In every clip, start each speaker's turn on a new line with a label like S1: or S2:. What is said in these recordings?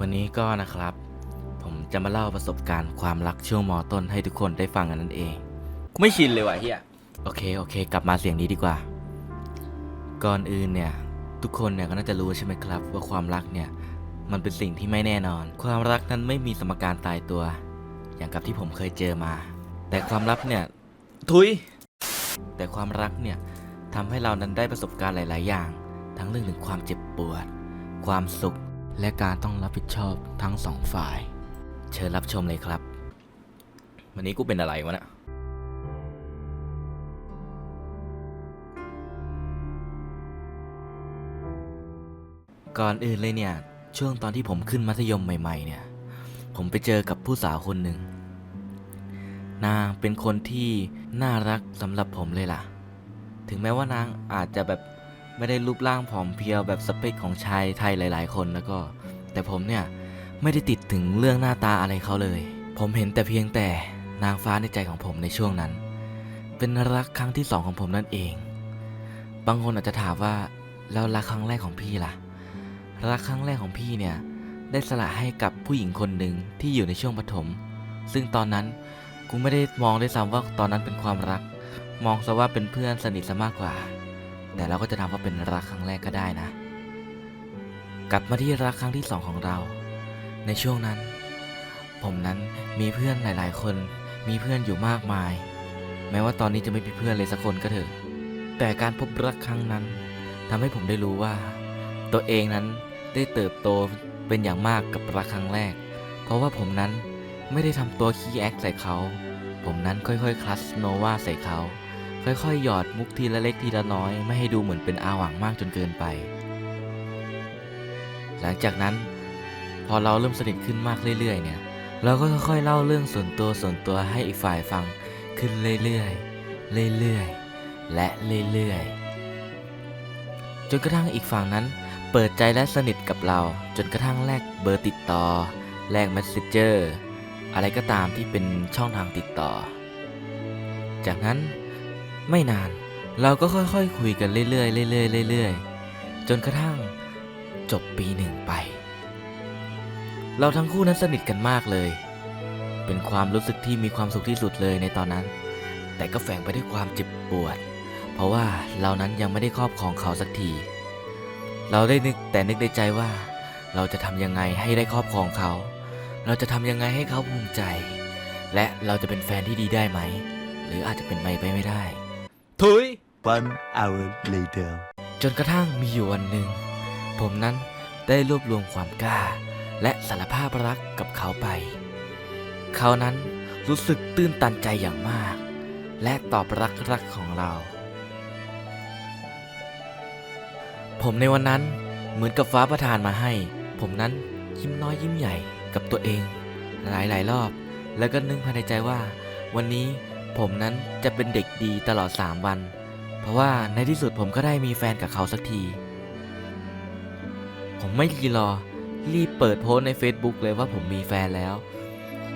S1: วันนี้ก็นะครับ ผมจะมาเล่าประสบการณ์ความรักช่วงมต้นให้ทุกคนได้ฟังกันนั่นเองกูไม่ชินเลยว่ะเฮียโอเคโอเค กลับมาเสียงนี้ดีกว่า ก่อนอื่นเนี่ย ทุกคนเนี่ยก็น่าจะรู้ใช่ไหมครับ ว่าความรักเนี่ยมันเป็นสิ่งที่ไม่แน่นอน ความรักนั้นไม่มีสมการตายตัว อย่างกับที่ผมเคยเจอมา แต่ความรักเนี่ย ทุย แต่ความรักเนี่ยทำให้เรานั้นได้ประสบการณ์หลาย ๆ อย่าง ทั้งเรื่องถึงความเจ็บปวด ความสุข และการต้องรับผิดชอบทั้งสองฝ่าย เชิญรับชมเลยครับ วันนี้กูเป็นอะไรวะเนะก่อนอื่นเลยเนี่ย ช่วงตอนที่ผมขึ้นมัธยมใหม่ ๆ เนี่ย ผมไปเจอกับผู้สาวคนหนึ่ง นางเป็นคนที่น่ารักสำหรับผมเลยล่ะ ถึงแม้ว่านางอาจจะแบบ ไม่ได้รูปร่างผอมเพรียวแบบสเปคของชายไทยหลาย ๆ คนแล้วก็ แต่ผมเนี่ยไม่ได้ติดถึงเรื่องหน้าตาอะไรเขาเลย ผมเห็นแต่เพียงแต่นางฟ้าในใจของผมในช่วงนั้น เป็นรักครั้งที่สองของผมนั่นเอง บางคนอาจจะถามว่าแล้วรักครั้งแรกของพี่ล่ะ รักครั้งแรกของพี่เนี่ยได้สละให้กับผู้หญิงคนหนึ่งที่อยู่ในช่วงปฐม ซึ่งตอนนั้นกูไม่ได้มองด้วยซ้ำว่าตอนนั้นเป็นความรัก มองซะว่าเป็นเพื่อนสนิทซะมากกว่า แต่เราก็จะทำว่าเป็นรักครั้งแรกก็ได้นะ กลับมาที่รักครั้งที่สองของเรา ในช่วงนั้น ผมนั้นมีเพื่อนหลาย ๆ คน มีเพื่อนอยู่มากมาย แม้ว่าตอนนี้จะไม่มีเพื่อนเลยสักคนก็เถอะ แต่การพบรักครั้งนั้นทำให้ผมได้รู้ว่า ตัวเองนั้นได้เติบโตเป็นอย่างมากกับรักครั้งแรก เพราะว่าผมนั้นไม่ได้ทำตัวขี้แอคใส่เขา ผมนั้นค่อยๆคลัสโนวาใส่เขา ค่อยๆ หยอดมุกทีละเล็กทีละน้อย ไม่ให้ดูเหมือนเป็นอาหวังมากจนเกินไป หลังจากนั้น พอเราเริ่มสนิทขึ้นมากเรื่อย ๆ เนี่ย เราก็ค่อยๆเล่าเรื่องส่วนตัวส่วนตัวให้อีกฝ่ายฟังขึ้นเรื่อยๆ เรื่อยๆ และเรื่อยๆ จนกระทั่งอีกฝั่งนั้น เปิดใจและสนิทกับเรา จนกระทั่งแลกเบอร์ติดต่อ แลก Messenger อะไรก็ตามที่เป็นช่องทางติดต่อ จากนั้น ไม่นาน เราก็ค่อยๆคคุยกันเรื่อยๆเรื่อยๆเรื่อยๆจนกระทั่งจบปีหนึ่งไป เราทั้งคู่นั้นสนิทกันมากเลย เป็นความรู้สึกที่มีความสุขที่สุดเลยในตอนนั้น แต่ก็แฝงไปด้วยความเจ็บปวด เพราะว่าเรานั้นยังไม่ได้ครอบครองเขาสักที เราได้นึกแต่นึกในใจว่า เราจะทำยังไงให้ได้ครอบครองเขา เราจะทำยังไงให้เขาภูมิใจ และเราจะเป็นแฟนที่ดีได้ไหม หรืออาจจะเป็นไปไม่ได้ ทุย
S2: One hour later.
S1: จนกระทั่งมีอยู่วันหนึ่ง ผมนั้นได้รวบรวมความกล้า และสารภาพรักกับเขาไป เขานั้นรู้สึกตื้นตันใจอย่างมาก และตอบรักรักของเรา ผมในวันนั้นเหมือนกับฟ้าประทานมาให้ ผมนั้นยิ้มน้อยยิ้มใหญ่กับตัวเอง หลายๆรอบ แล้วก็นึกภายในใจว่า วันนี้ ผมนั้นจะเป็นเด็กดีตลอด 3 วัน เพราะว่าในที่สุดผมก็ได้มีแฟนกับเขาสักที ผมไม่รีรอ รีบเปิดโพสใน Facebook เลยว่าผมมีแฟนแล้ว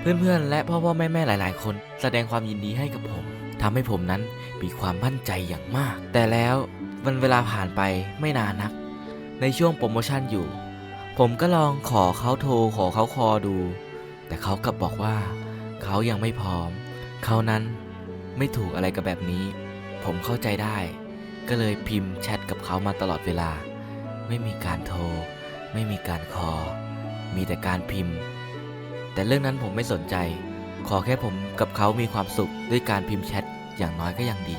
S1: เพื่อนๆ และพ่อพ่อแม่แม่หลาย ๆ คนแสดงความยินดีให้กับผมทำให้ผมนั้นมีความมั่นใจอย่างมาก แต่แล้ววันเวลาผ่านไปไม่นานนัก ในช่วงโปรโมชั่นอยู่ ผมก็ลองขอเขาโทรขอเขาคอดู แต่เขากลับบอกว่า เขายังไม่พร้อม เขานั้น ไม่ถูกอะไรกับแบบนี้ ผมเข้าใจได้ ก็เลยพิมพ์แชทกับเขามาตลอดเวลา ไม่มีการโทร ไม่มีการคอ มีแต่การพิมพ์ แต่เรื่องนั้นผมไม่สนใจ ขอแค่ผมกับเขามีความสุขด้วยการพิมพ์แชทอย่างน้อยก็ยังดี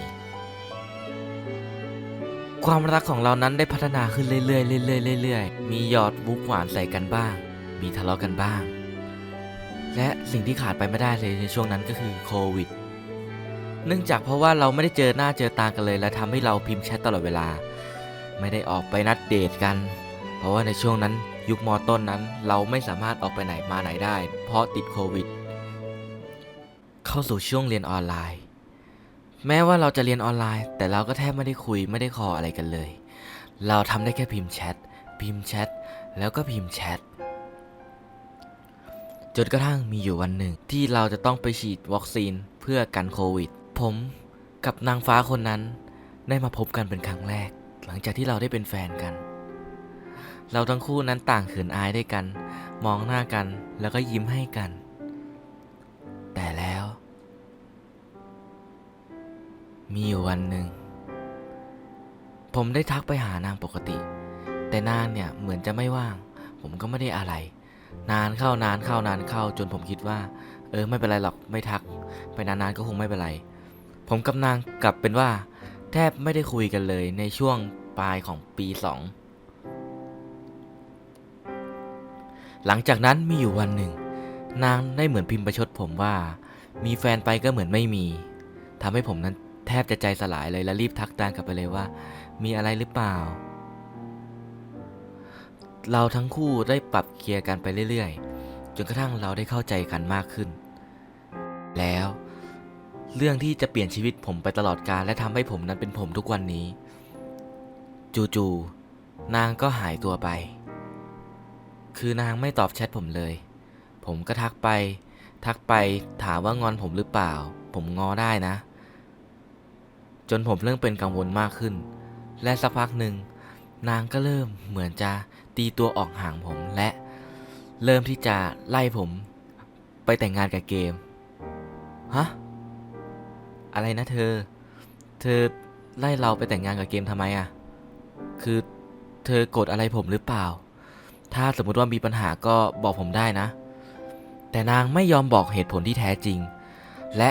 S1: ความรักของเรานั้นได้พัฒนาขึ้นเรื่อยๆเรื่อยๆเรื่อยๆมีหยอดมุกหวานใส่กันบ้าง มีทะเลาะกันบ้าง และสิ่งที่ขาดไปไม่ได้เลยในช่วงนั้นก็คือโควิด เนื่องจากเพราะว่าเราไม่ได้เจอหน้าเจอตากันเลย และทำให้เราพิมพ์แชทตลอดเวลา ไม่ได้ออกไปนัดเดทกัน เพราะว่าในช่วงนั้นยุคมอต้นนั้น เราไม่สามารถออกไปไหนมาไหนได้ เพราะติดโควิด เข้าสู่ช่วงเรียนออนไลน์ แม้ว่าเราจะเรียนออนไลน์ แต่เราก็แทบไม่ได้คุยไม่ได้คออะไรกันเลย เราทำได้แค่พิมพ์แชทพิมพ์แชทแล้วก็พิมพ์แชทจนกระทั่งมีอยู่วันหนึ่งที่เราจะต้องไปฉีดวัคซีนเพื่อกันโควิด ผมกับนางฟ้าคนนั้นได้มาพบกันเป็นครั้งแรก หลังจากที่เราได้เป็นแฟนกัน เราทั้งคู่นั้นต่างเขินอายด้วยกัน มองหน้ากันแล้วก็ยิ้มให้กัน แต่แล้ว มีอยู่วันหนึ่ง ผมได้ทักไปหานางปกติ แต่นางเนี่ยเหมือนจะไม่ว่าง ผมก็ไม่ได้อะไร นานเข้านานเข้านานเข้าจนผมคิดว่า เออไม่เป็นไรหรอกไม่ทัก ไปนานๆก็คงไม่เป็นไร ผมกับนางกลับเป็นว่า แทบไม่ได้คุยกันเลยในช่วงปลายของปีสองหลังจากนั้นมีอยู่วันหนึ่ง นางได้เหมือนพิมพ์ประชดผมว่า มีแฟนไปก็เหมือนไม่มีทำให้ผมนั้นแทบจะใจสลายเลยและรีบทักนางกลับไปเลยว่า มีอะไรหรือเปล่า เราทั้งคู่ได้ปรับเคลียร์กันไปเรื่อยๆ จนกระทั่งเราได้เข้าใจกันมากขึ้น แล้ว เรื่องที่จะเปลี่ยนชีวิตผมไปตลอดกาลและทำให้ผมนั้นเป็นผมทุกวันนี้ จู่ๆนางก็หายตัวไป คือนางไม่ตอบแชทผมเลย ผมก็ทักไป ทักไปถามว่างอนผมหรือเปล่า ผมงอได้นะ จนผมเริ่มเป็นกังวลมากขึ้น และสักพักหนึ่งนางก็เริ่มเหมือนจะตีตัวออกห่างผมและ เริ่มที่จะไล่ผม ไปแต่งงานกับเกม ฮะ อะไรนะเธอ เธอไล่เราไปแต่งงานกับเกมทำไมอะคือเธอโกรธอะไรผมหรือเปล่า ถ้าสมมติว่ามีปัญหาก็บอกผมได้นะ แต่นางไม่ยอมบอกเหตุผลที่แท้จริง และ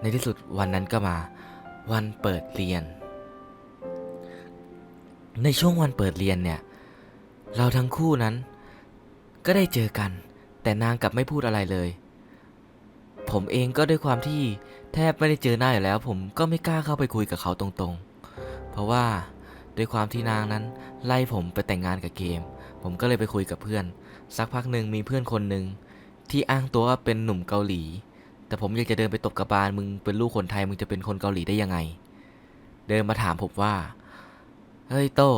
S1: ในที่สุดวันนั้นก็มา วันเปิดเรียน ในช่วงวันเปิดเรียนเนี่ย เราทั้งคู่นั้น ก็ได้เจอกัน แต่นางกลับไม่พูดอะไรเลย ผมเองก็ด้วยความที่ แทบไม่ได้เจอหน้าอยู่แล้ว ผมก็ไม่กล้าเข้าไปคุยกับเขาตรงๆ เพราะว่าด้วยความที่นางนั้น ไล่ผมไปแต่งงานกับเกม ผมก็เลยไปคุยกับเพื่อน สักพักหนึ่งมีเพื่อนคนหนึ่งที่อ้างตัวว่าเป็นหนุ่มเกาหลี แต่ผมอยากจะเดินไปตบกระบาลมึงเป็นลูกคนไทยมึงจะเป็นคนเกาหลีได้ยังไง เดินมาถามผมว่าเฮ้ยโต้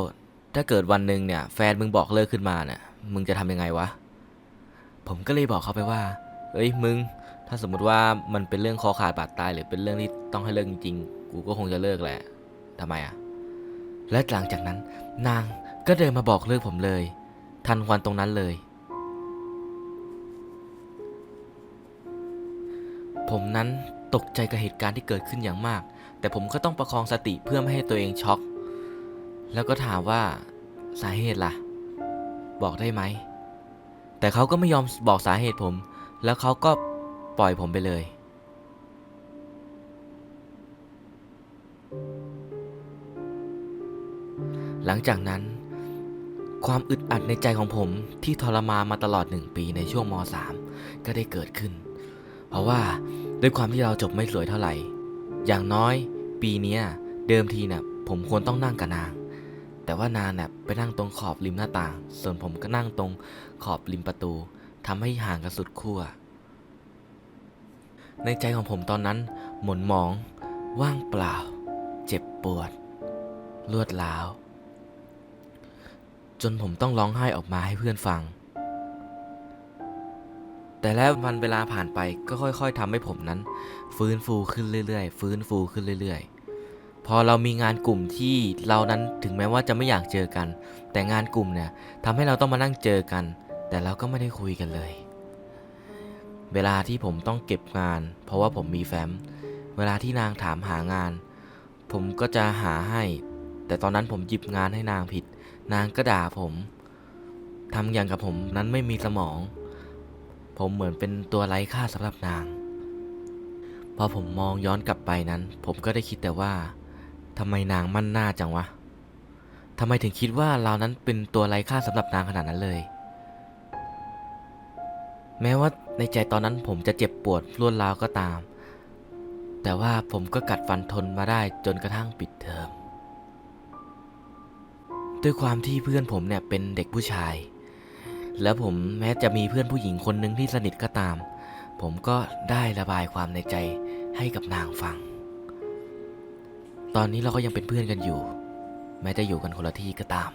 S1: ถ้าเกิดวันหนึ่งเนี่ยแฟนมึงบอกเลิกขึ้นมาเนี่ยมึงจะทำยังไงวะ ผมก็เลยบอกเขาไปว่าเฮ้ยมึง ถ้าสมมติว่ามันเป็นเรื่องคอขาดบาดตาย หรือเป็นเรื่องที่ต้องให้เลิกจริงๆกูก็คงจะเลิกแหละทำไมอะ และหลังจากนั้น นางก็เดินมาบอกเลิกผมเลย ทันควันตรงนั้นเลย ผมนั้นตกใจกับเหตุการณ์ที่เกิดขึ้นอย่างมาก แต่ผมก็ต้องประคองสติเพื่อไม่ให้ตัวเองช็อก แล้วก็ถามว่าสาเหตุล่ะ บอกได้ไหม แต่เขาก็ไม่ยอมบอกสาเหตุผม แล้วเขาก็ ปล่อยผมไปเลย หลังจากนั้น ความอึดอัดในใจของผมที่ทรมานมาตลอดหนึ่งปีในช่วงม .3 ก็ได้เกิดขึ้น เพราะว่าด้วยความที่เราจบไม่สวยเท่าไหร่ อย่างน้อยปีนี้เดิมทีเนี่ยผมควรต้องนั่งกับนาง แต่ว่านางเนี่ยไปนั่งตรงขอบริมหน้าต่าง ส่วนผมก็นั่งตรงขอบริมประตูทำให้ห่างกันสุดขั้ว ในใจของผมตอนนั้น หม่นหมอง ว่างเปล่า เจ็บปวด รวดร้าว จนผมต้องร้องไห้ออกมาให้เพื่อนฟัง แต่แล้ววันเวลาผ่านไปก็ค่อย ๆทำให้ผมนั้น ฟื้นฟูขึ้นเรื่อยๆ ฟื้นฟูขึ้นเรื่อย ๆ พอเรามีงานกลุ่มที่เรานั้นถึงแม้ว่าจะไม่อยากเจอกัน แต่งานกลุ่มเนี่ยทำให้เราต้องมานั่งเจอกัน แต่เราก็ไม่ได้คุยกันเลย เวลาที่ผมต้องเก็บงาน เพราะว่าผมมีแฟ้ม เวลาที่นางถามหางาน ผมก็จะหาให้ แต่ตอนนั้นผมหยิบงานให้นางผิด นางก็ด่าผมทำอย่างกับผมนั้นไม่มีสมอง ผมเหมือนเป็นตัวไร้ค่าสำหรับนาง พอผมมองย้อนกลับไปนั้น ผมก็ได้คิดแต่ว่าทำไมนางมั่นหน้าจังวะทำไมถึงคิดว่าเรานั้นเป็นตัวไร้ค่าสำหรับนางขนาดนั้นเลย แม้ว่าในใจตอนนั้นผมจะเจ็บปวดรวดร้าวก็ตาม แต่ว่าผมก็กัดฟันทนมาได้จนกระทั่งปิดเทอมด้วยความที่เพื่อนผมเนี่ยเป็นเด็กผู้ชาย แล้วผมแม้จะมีเพื่อนผู้หญิงคนหนึ่งที่สนิทก็ตาม ผมก็ได้ระบายความในใจให้กับนางฟัง ตอนนี้เราก็ยังเป็นเพื่อนกันอยู่ แม้จะอยู่กันคนละที่ก็ตาม